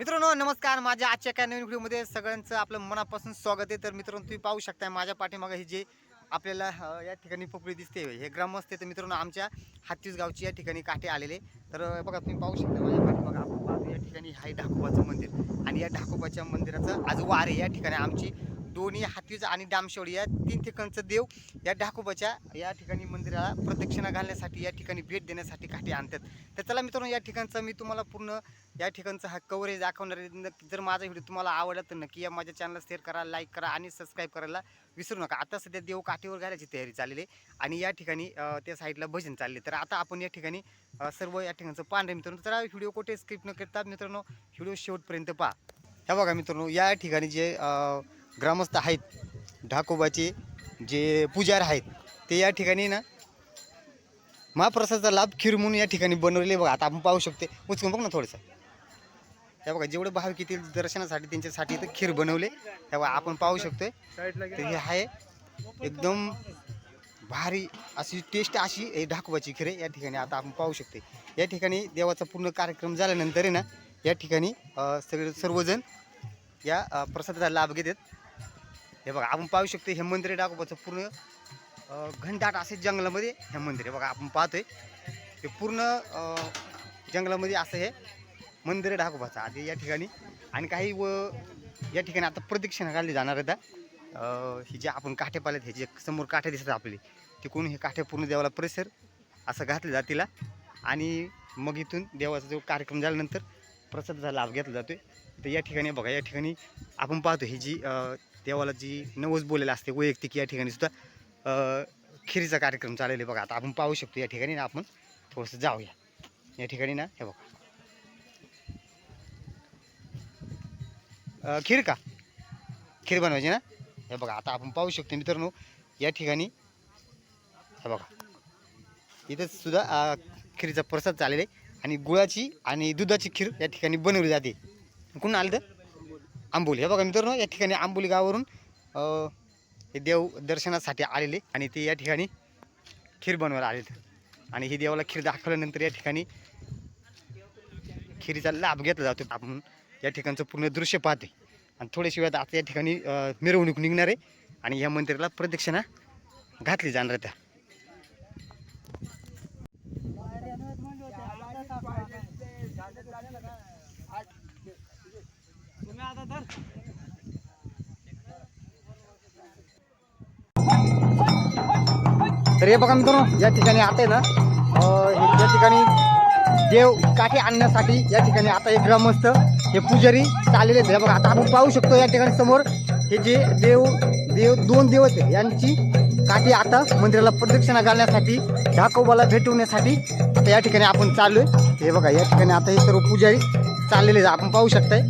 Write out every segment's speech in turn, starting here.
मित्रांनो नमस्कार. माझ्या आजच्या काय नवीन व्हिडिओमध्ये सगळ्यांचं आपलं मनापासून स्वागत आहे. तर मित्रांनो तुम्ही पाहू शकताय माझ्या पाठीमागे हे जे आपल्याला या ठिकाणी पोपळी दिसते हे ग्रामस्थ तर मित्रांनो आमच्या हातीस गावची या ठिकाणी काठे आलेले तर बघा तुम्ही पाहू शकता माझ्या पाठीमागं आपण पाहतो या ठिकाणी आहे ढाकोबाचं मंदिर. आणि या ढाकोबाच्या मंदिराचं आज वार आहे या ठिकाणी आमची दोन्ही हातीज आणि डामशेवडी या तीन ठिकाणचं देव या ढाकोबाच्या या ठिकाणी मंदिराला प्रदक्षिणा घालण्यासाठी या ठिकाणी भेट देण्यासाठी काठी आणतात. तर चला मित्रांनो या ठिकाणचा मी तुम्हाला पूर्ण या ठिकाणचा हा कव्हरेज दाखवणार आहे. जर माझा व्हिडिओ तुम्हाला आवडला तर नक्की या माझ्या चॅनलला शेअर करा लाईक करा आणि सबस्क्राईब करायला विसरू नका. आता सध्या देव काठीवर घालायची तयारी चाललेली आहे आणि या ठिकाणी त्या साईडला भजन चालले तर आता आपण या ठिकाणी सर्व या ठिकाणचं पाहणार मित्रांनो. तर व्हिडिओ कुठे स्किप न करता मित्रांनो व्हिडिओ शेवटपर्यंत पहा. ह्या बघा मित्रांनो या ठिकाणी जे ग्रामस्थ आहेत. ढाकोबाचे जे पुजार आहेत ते या ठिकाणी ना महाप्रसादाचा लाभ खीर म्हणून या ठिकाणी बनवलेले बघा. आता आपण पाहू शकते. उचकून बघ ना थोडंसं. त्या बघा जेवढे भाविक येतील दर्शनासाठी त्यांच्यासाठी इथं खीर बनवले. त्या बघा आपण पाहू शकतोय. तर हे आहे एकदम भारी अशी टेस्ट अशी हे खीर आहे. या ठिकाणी आता आपण पाहू शकते या ठिकाणी देवाचा पूर्ण कार्यक्रम झाल्यानंतर आहे ना या ठिकाणी सगळे सर्वजण या प्रसादाचा लाभ घेतात. हे बघा आपण पाहू शकतो हे मंदिर डाकोबाचं पूर्ण घंटाट असे जंगलामध्ये हे मंदिर आहे. बघा आपण पाहतोय हे पूर्ण जंगलामध्ये असं हे मंदिर ढाकोबाचं आधी या ठिकाणी आणि काही व या ठिकाणी आता प्रदक्षिणा काढली जाणार आहे हे. जे आपण काठे पाहिलेत हे जे समोर काठे दिसतात आपले तिकडून हे काठे पूर्ण देवाला परिसर असं घातलं जातीला आणि मग इथून देवाचा जो कार्यक्रम झाल्यानंतर प्रसादाचा लाभ घेतला जातोय. तर या ठिकाणी बघा या ठिकाणी आपण पाहतो ही जी देवाला जी नवस बोललेलं असते वैयक्तिक या ठिकाणी सुद्धा खिरीचा कार्यक्रम चाललेला आहे बघा. आता आपण पाहू शकतो या ठिकाणी ना आपण. थोडंसं जाऊया. या ठिकाणी ना हे बघा. खीर का? खीर बनवायची ना? हे बघा आता आपण पाहू शकतो मित्रांनो या ठिकाणी हे बघा. इथं सुद्धा खीरचा प्रसाद चाललेला आहे आणि गुळाची आणि दुधाची खीर या ठिकाणी बनवली जाते. कुठून आलं तर? आंबोली. हे बघा मित्रांनो या ठिकाणी आंबोली गावावरून हे देव दर्शनासाठी आलेले आणि ते या ठिकाणी खीर बनवायला आलेत. आणि ही देवाला खीर दाखवल्यानंतर या ठिकाणी खिरीचा लाभ घेतला जातो. आपण या ठिकाणचं पूर्ण दृश्य पाहते आणि थोड्याशा वेळात आता या ठिकाणी मिरवणूक निघणार आहे आणि या मंदिराला प्रदक्षिणा घातली जाणार आहे त्या. तर हे बघा मित्रांनो या ठिकाणी आता आहे ना या ठिकाणी देव काठी आणण्यासाठी या ठिकाणी आता एक ग्रामस्थ हे पुजारी चाललेले आहेत. हे बघा आता आपण पाहू शकतो या ठिकाणी समोर हे जे देव देव दोन देव आहेत यांची काठी आता मंदिराला प्रदक्षिणा घालण्यासाठी ढाकोबाला भेटवण्यासाठी आता या ठिकाणी आपण चाललोय. हे बघा या ठिकाणी आता हे सर्व पुजारी चाललेले आहेत. आपण पाहू शकताय.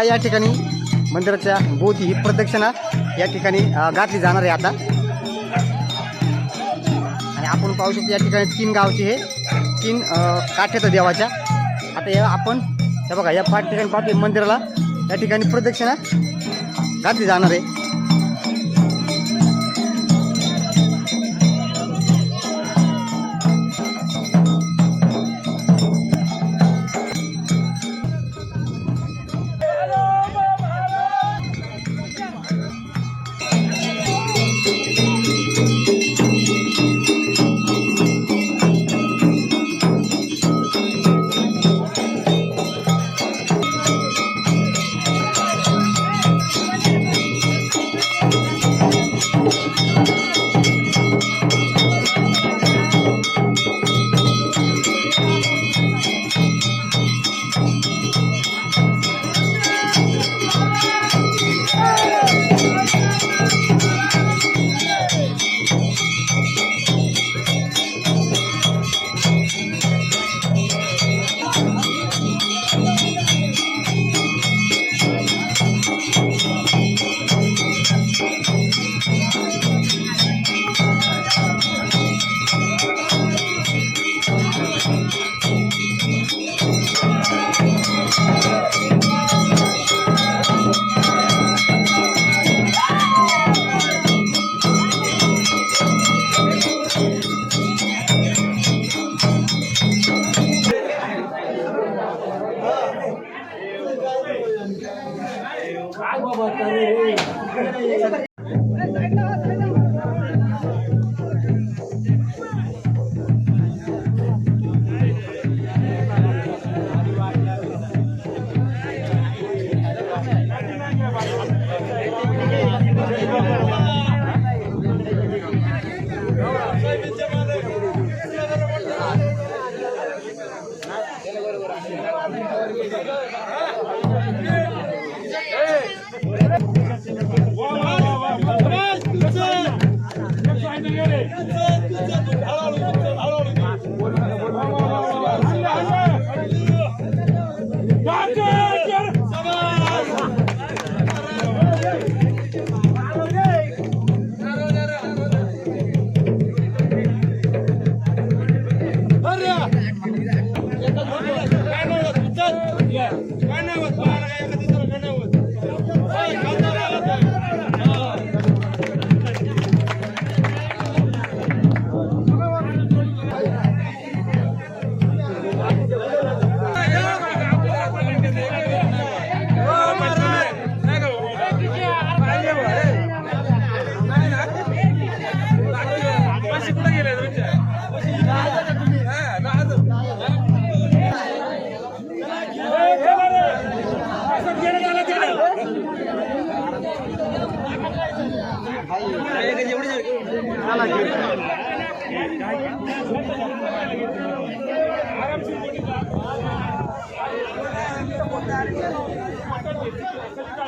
आता या ठिकाणी मंदिराच्या भोवती ही प्रदक्षिणा या ठिकाणी अं, घातली जाणार आहे आता. आणि आपण पाहू शकतो या ठिकाणी तीन गावचे हे तीन काठ्यात देवाच्या. आता या आपण हे बघा या पाठ ठिकाणी पाहतोय मंदिराला या ठिकाणी प्रदक्षिणा घातली जाणार आहे.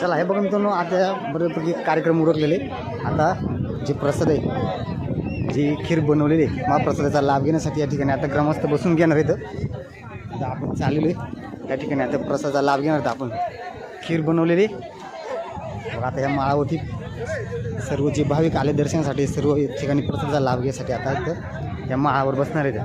चला हे बघा मित्रांनो आता बऱ्यापैकी कार्यक्रम उरकलेले. आता जे प्रसाद आहे जी खीर बनवलेली आहे महाप्रसादाचा लाभ घेण्यासाठी या ठिकाणी आता ग्रामस्थ बसून घेणार आहेत. आता आपण चाललेलो आहे. त्या ठिकाणी आता प्रसादाचा लाभ घेणार आहेत आपण. खीर बनवलेली आता ह्या माळावरती सर्व जे भाविक आले दर्शनासाठी सर्व ठिकाणी प्रसादचा लाभ घेण्यासाठी आता तर या माळावर बसणार आहे त्या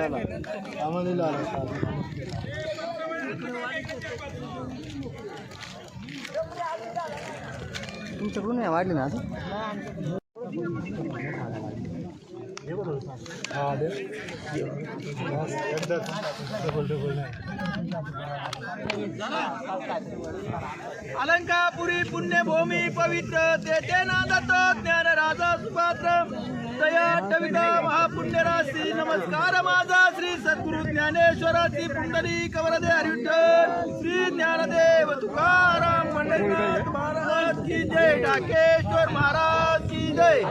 झाला. आहेत तुमच्याकडून नाही वाढली ना अलंकापुरी पुण्यभूमी पवित्र ते नांदत ज्ञान दया महापुण्यराशी नमस्कार माझा श्री सद्गुरु ज्ञानेश्वराची पुंडली कवरदे हरिविठ्ठल श्री ज्ञानदेव तुकाराम पंढरीनाथ महाराज की जय ढाकेश्वर महाराज की जय।